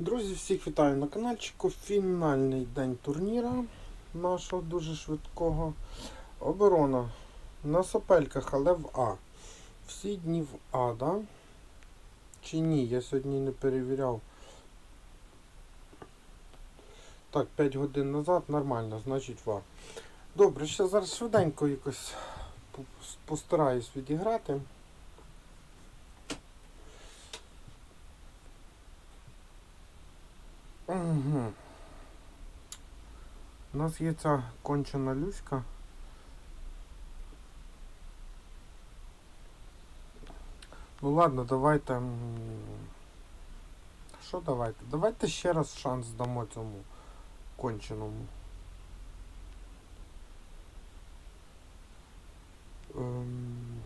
Друзі, всіх вітаю на каналчику. Фінальний день турніра нашого дуже швидкого. Оборона на сопельках, але в А. Всі дні в А, да? Чи ні? Я сьогодні не перевіряв. Так, 5 годин назад, нормально, значить в А. Добре, ще зараз швиденько якось постараюсь відіграти. Угу. У нас є ця кончена люська. Ну ладно, давайте. Що давайте? Давайте ще раз шанс дамо цьому конченому. Ем...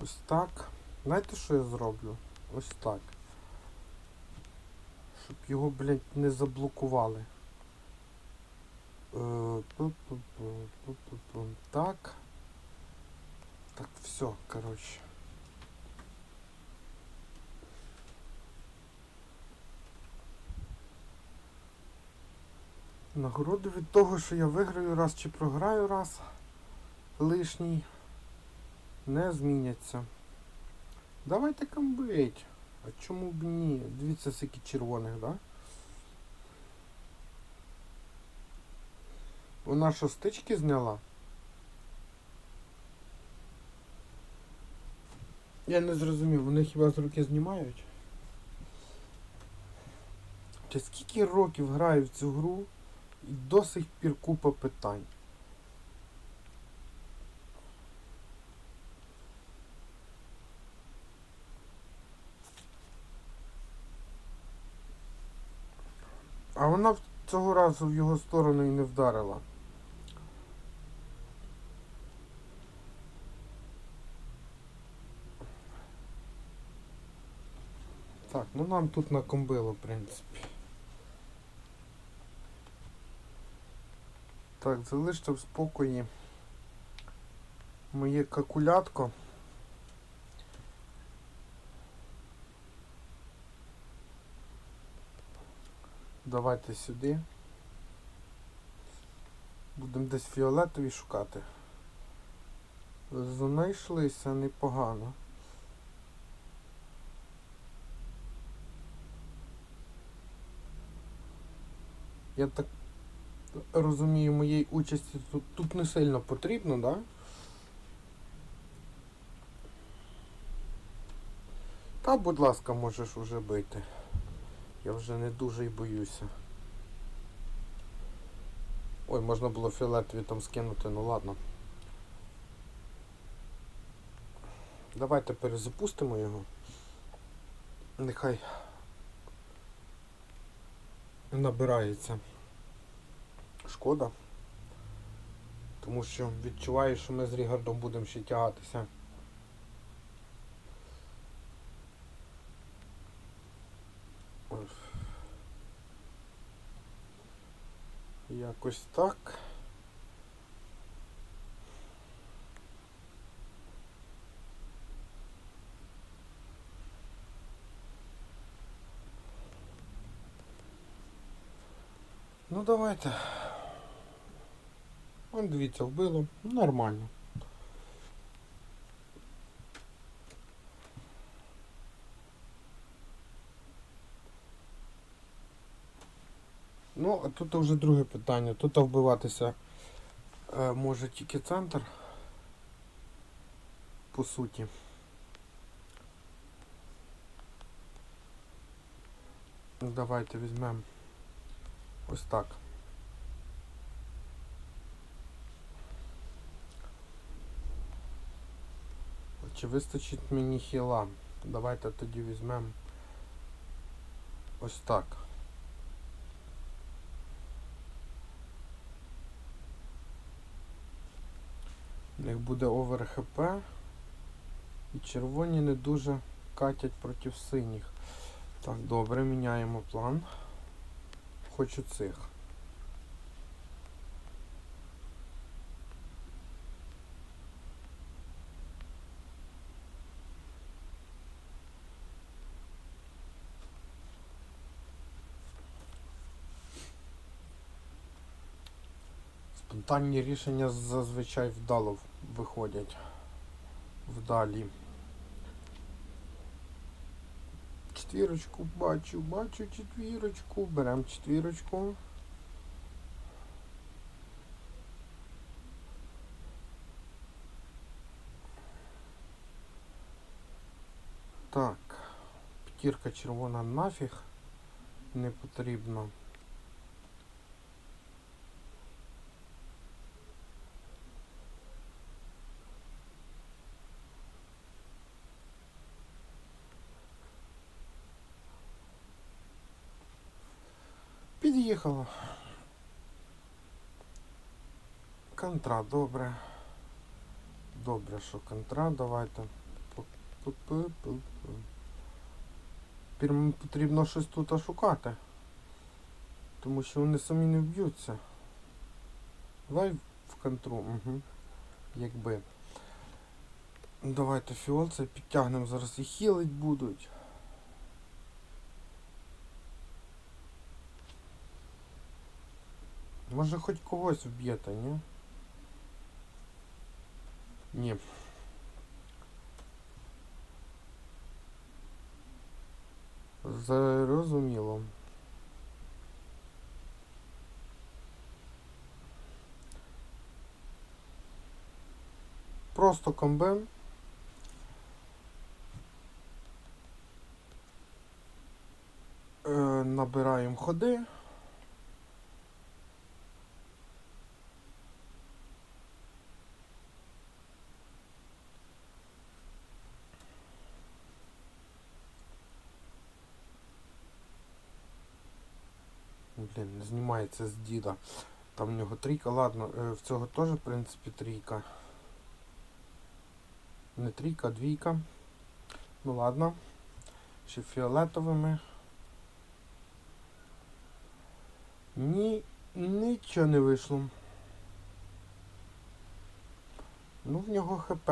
Ось так. Знаєте, що я зроблю? Ось так. Щоб його, блядь, не заблокували. Е. Так. Так, все, коротше. Нагороди від того, що я виграю раз чи програю раз лишній, не зміняться. Давайте камбить. А чому б ні? Дивіться, скільки червоних, да? Вона що стички зняла? Я не зрозумів, вони хіба з руки знімають? Та скільки років граю в цю гру і до сих пір купа питань. А вона в- цього разу в його сторону і не вдарила. Так, ну нам тут накомбило, в принципі. Так, залиште в спокої моє какулятко. Давайте сюди. Будемо десь фіолетові шукати. Знайшлися непогано. Я так розумію, моєї участі тут, тут не сильно потрібно, да? Та, будь ласка, можеш уже бити. Я вже не дуже й боюся. Ой, можна було фіолетові там скинути, ну ладно. Давайте перезапустимо його. Нехай набирається. Шкода. Тому що відчуваю, що ми з Рігардом будемо ще тягатися. Якось так. Ну давайте. Вон дивіться, вбило. Нормально. Ну, а тут вже друге питання. Тут вбиватися е, може тільки центр. По суті. Давайте візьмемо ось так. Чи вистачить мені хіла? Давайте тоді візьмемо ось так. У них буде овер ХП. І червоні не дуже катять проти синіх. Так, добре, міняємо план. Хочу цих. Спонтанні рішення зазвичай вдало виходять. Вдалі. Четвірочку бачу, бачу четвірочку. Беремо четвірочку. Так. П'ятірка червона нафіг. Не потрібно. Під'їхала. Контра, добре. Добре, що контра, давайте. Тепер потрібно щось тут шукати. Тому що вони самі не вб'ються. Давай в контру, угу. Якби. Давайте фіол це підтягнемо, зараз і хілить будуть. Може хоч когось вб'єте, ні? Ні. Зрозуміло. Просто комбин. Е, набираємо ходи. Блін, знімається з діда. Там в нього трійка. Ладно, е, в цього теж, в принципі, трійка. Не трійка, а двійка. Ну ладно. Ще фіолетовими. Ні, нічого не вийшло. Ну, в нього ХП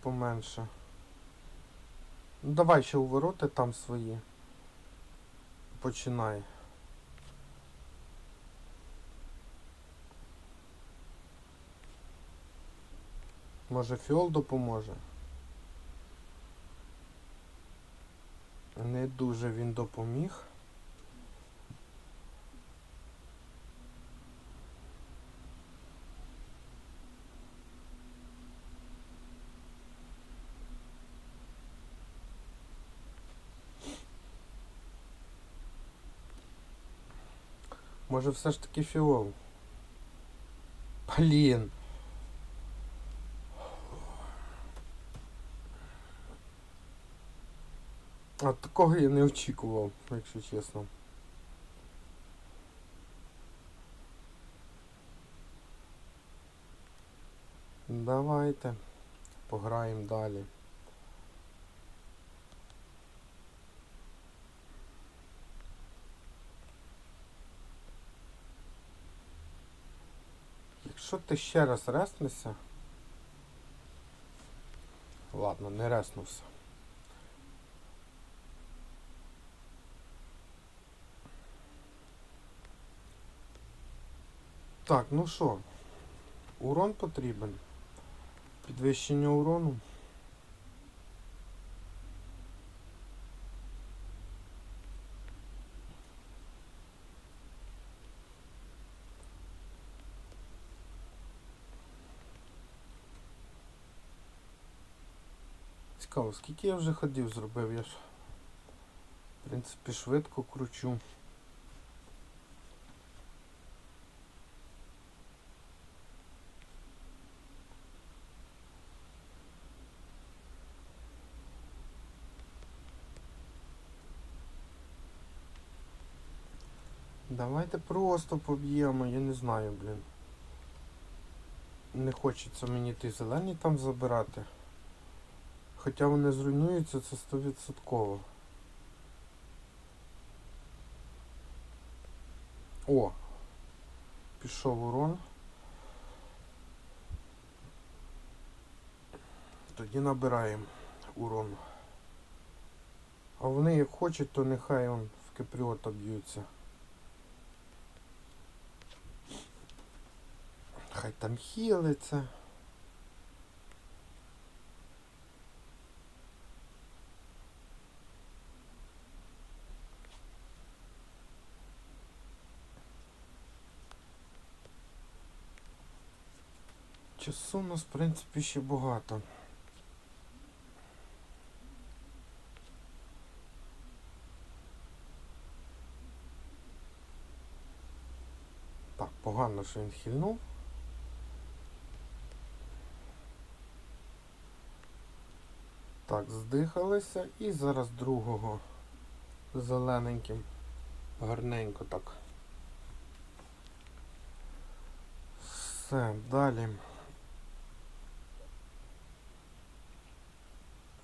поменше. Ну давай ще у ворота там свої. Починай. Може фіол допоможе? Не дуже він допоміг. Може все ж таки фіол? Блін. А такого я не очікував, якщо чесно. Давайте пограємо далі. Якщо ти ще раз реснешся... Ладно, не реснувся. Так, ну що, урон потрібен. Підвищення урону. Цікаво, скільки я вже ходів зробив, я ж в принципі швидко кручу. Давайте просто поб'ємо, я не знаю, блін. Не хочеться мені ті зелені там забирати. Хоча вони зруйнуються, це 100%. О! Пішов урон. Тоді набираємо урон. А вони як хочуть, то нехай он в капріота б'ються. Хай там хілиться. Часу у нас, в принципі, ще багато. Так, погано, що він хильнув. Так, здихалися і зараз другого зелененьким. Гарненько так. Все, далі.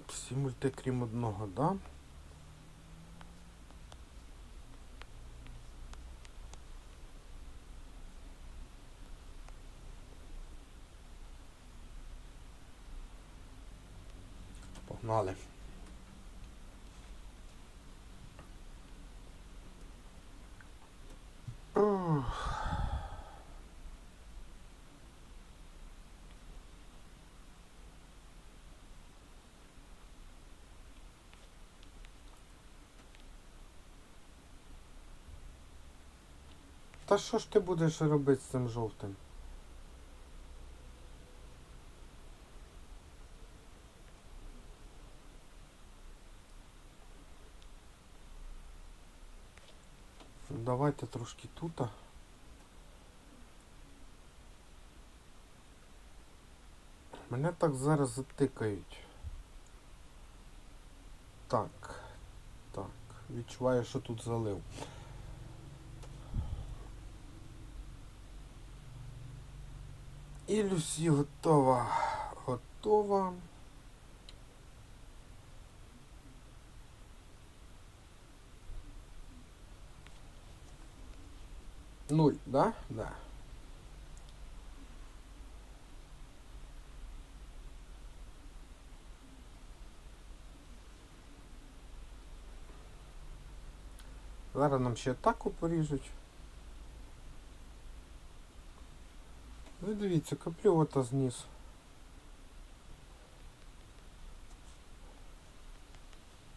Всі мульти, крім одного, да? Та що ж ти будеш робити з цим жовтим? Давайте трошки тут. Мене так зараз затикають. Так. Так. Відчуваю, що тут залив. І готова. Готова. Нуль, да? Да. Зараз нам ще атаку поріжуть. Ви дивіться, каплювата зніс.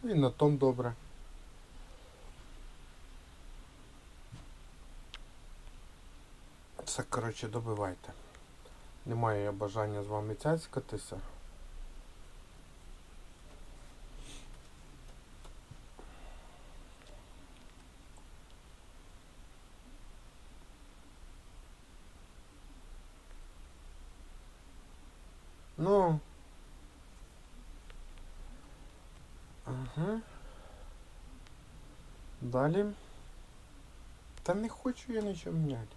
І на том добре. Все, коротше, добивайте. Немає я бажання з вами цяцькатися. Ну. Ага. Далі. Та не хочу я нічого міняти.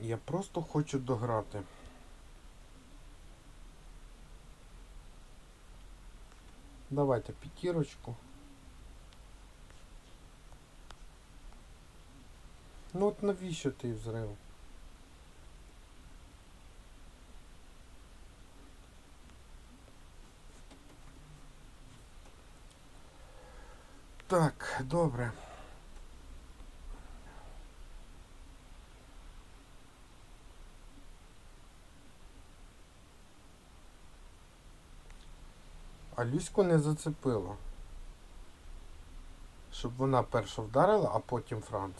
Я просто хочу дограти. Давайте п'ятірочку. Ну от навіщо ти взрив? Так, добре. А Люську не зацепило. Щоб вона перша вдарила, а потім Франц.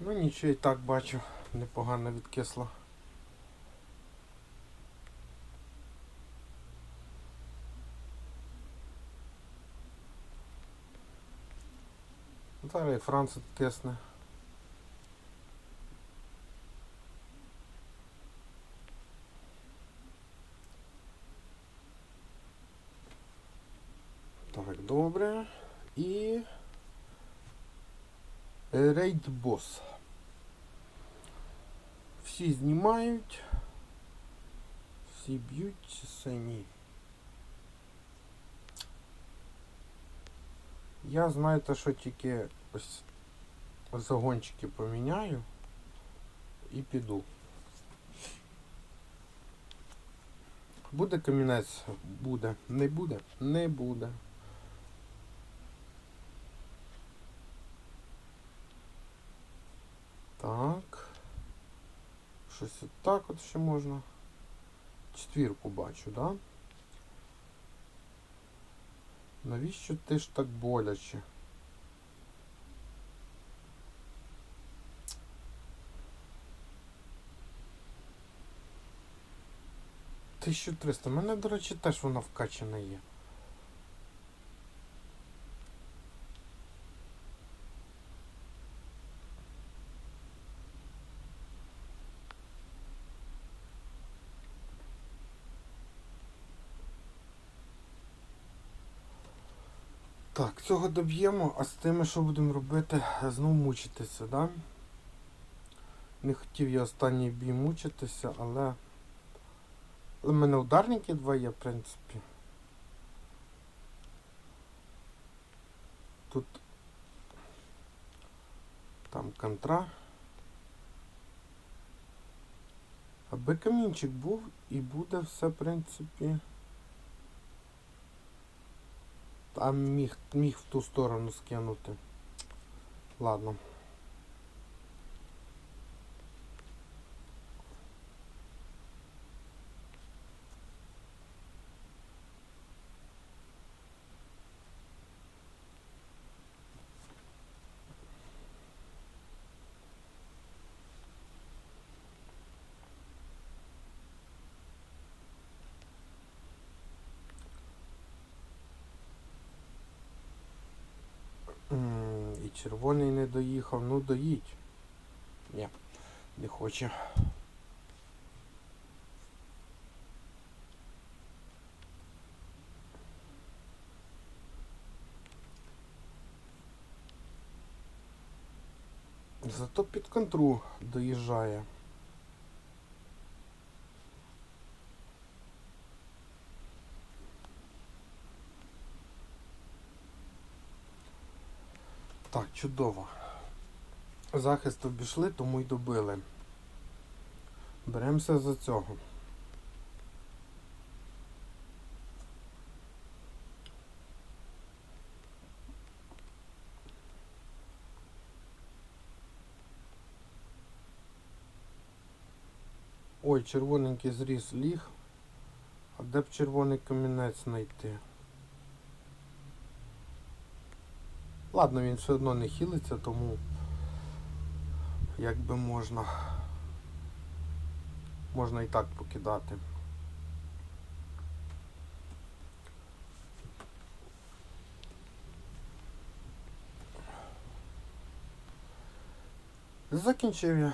Ну нічого і так бачу, непогано відкисло. Зараз і Франц відкисне. Так, добре. І рейд босс. Всі знімають. Всі б'ють самі. Я знаєте, що тільки ось загончики поміняю і піду. Буде камінець? Буде. Не буде? Не буде. Так. Щось отак от ще можна. Четвірку бачу, да? Навіщо ти ж так боляче? Тисячу триста. У мене, до речі, теж вона вкачана є. Так, цього доб'ємо, а з тими, що будемо робити, знов мучитися, да? Не хотів я останній бій мучитися, але. В мене ударники два є, в принципі. Тут там контра. Аби камінчик був і буде все, в принципі. Там міг, міг в ту сторону скинути. Ладно. М, І червоний не доїхав. Ну доїдь. Ні, не хоче. Зато під контру доїжджає. Так, чудово. Захист обійшли, тому й добили. Беремося за цього. Ой, червоненький зріз ліг. А де б червоний камінець знайти? Ладно, він все одно не хилиться, тому якби можна можна і так покидати. Закінчив я.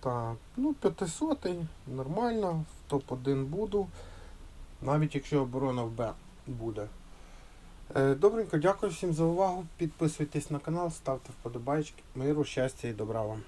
Так, ну 500 нормально, в топ-1 буду. Навіть якщо оборона в Б буде. Е, Добренько, дякую всім за увагу. Підписуйтесь на канал, ставте вподобайки. Миру, щастя і добра вам.